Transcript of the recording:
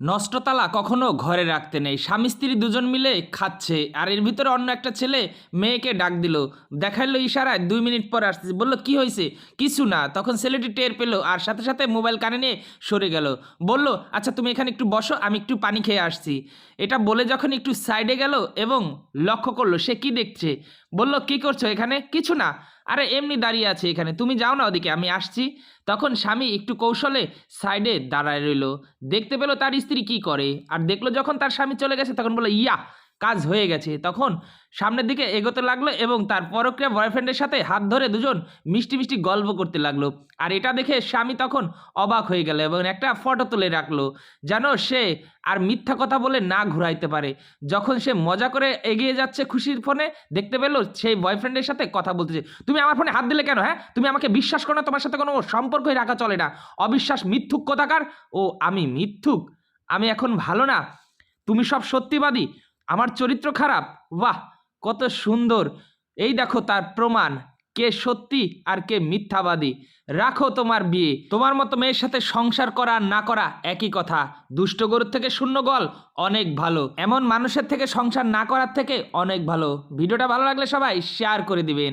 নষ্টতালা কখনো ঘরে রাখতে নেই। স্বামী স্ত্রী দুজন মিলে খাচ্ছে, আর এর ভিতরে অন্য একটা ছেলে মেয়েকে ডাক দিল। দেখাইলো ইশারায় দুই মিনিট পর আসছে বলল, কি হয়েছে? কিছু না। তখন ছেলেটি টের পেল, আর সাথে সাথে মোবাইল কানে নিয়ে সরে গেল। বলল আচ্ছা তুমি এখানে একটু বসো, আমি একটু পানি খেয়ে আসছি। এটা বলে যখন একটু সাইডে গেল এবং লক্ষ্য করল, সে কি দেখছে? বলল, কি করছ এখানে? কিছু না। আরে, এমনি দাঁড়িয়ে আছে এখানে। তুমি যাও না ওদিকে, আমি আসছি। তখন স্বামী একটু কৌশলে সাইডে দাঁড়ায় রইল। দেখতে পেল তার স্ত্রী কি করে। আর দেখল যখন তার স্বামী চলে গেছে, তখন বলল, ইয়া কাজ হয়ে গেছে। তখন সামনের দিকে এগোতে লাগল এবং তার পরক্রিয়া বয়ফ্রেন্ডের সাথে হাত ধরে দুজন মিষ্টি মিষ্টি গল্প করতে লাগল। আর এটা দেখে স্বামী তখন অবাক হয়ে গেল এবং একটা ফটো তুলে রাখল, যেন সে আর মিথ্যা কথা বলে না ঘুরাইতে পারে। যখন সে মজা করে এগিয়ে যাচ্ছে খুশির ফোনে, দেখতে পেল সেই বয়ফ্রেন্ডের সাথে কথা বলতেছে। তুমি আমার ফোনে হাত দিলে কেন হ্যাঁ? তুমি আমাকে বিশ্বাস করো না, তোমার সাথে কোনো সম্পর্কই রাখা চলে না। অবিশ্বাস মিথ্যুক কথাকার? ও, আমি মিথ্যুক? আমি এখন ভালো না। তুমি সব সত্যিবাদী। আমার চরিত্র খারাপ? বাহ, কত সুন্দর। এই দেখো তার প্রমাণ। কে সত্যি আর কে মিথ্যাবাদী। রাখো তোমার বিয়ে। তোমার মতো মেয়ের সাথে সংসার করা না করা একই কথা। দুষ্ট গরুর থেকে শূন্য গল, অনেক ভালো। এমন মানুষের থেকে সংসার না করার থেকে অনেক ভালো। ভিডিওটা ভালো লাগলে সবাই শেয়ার করে দিবেন।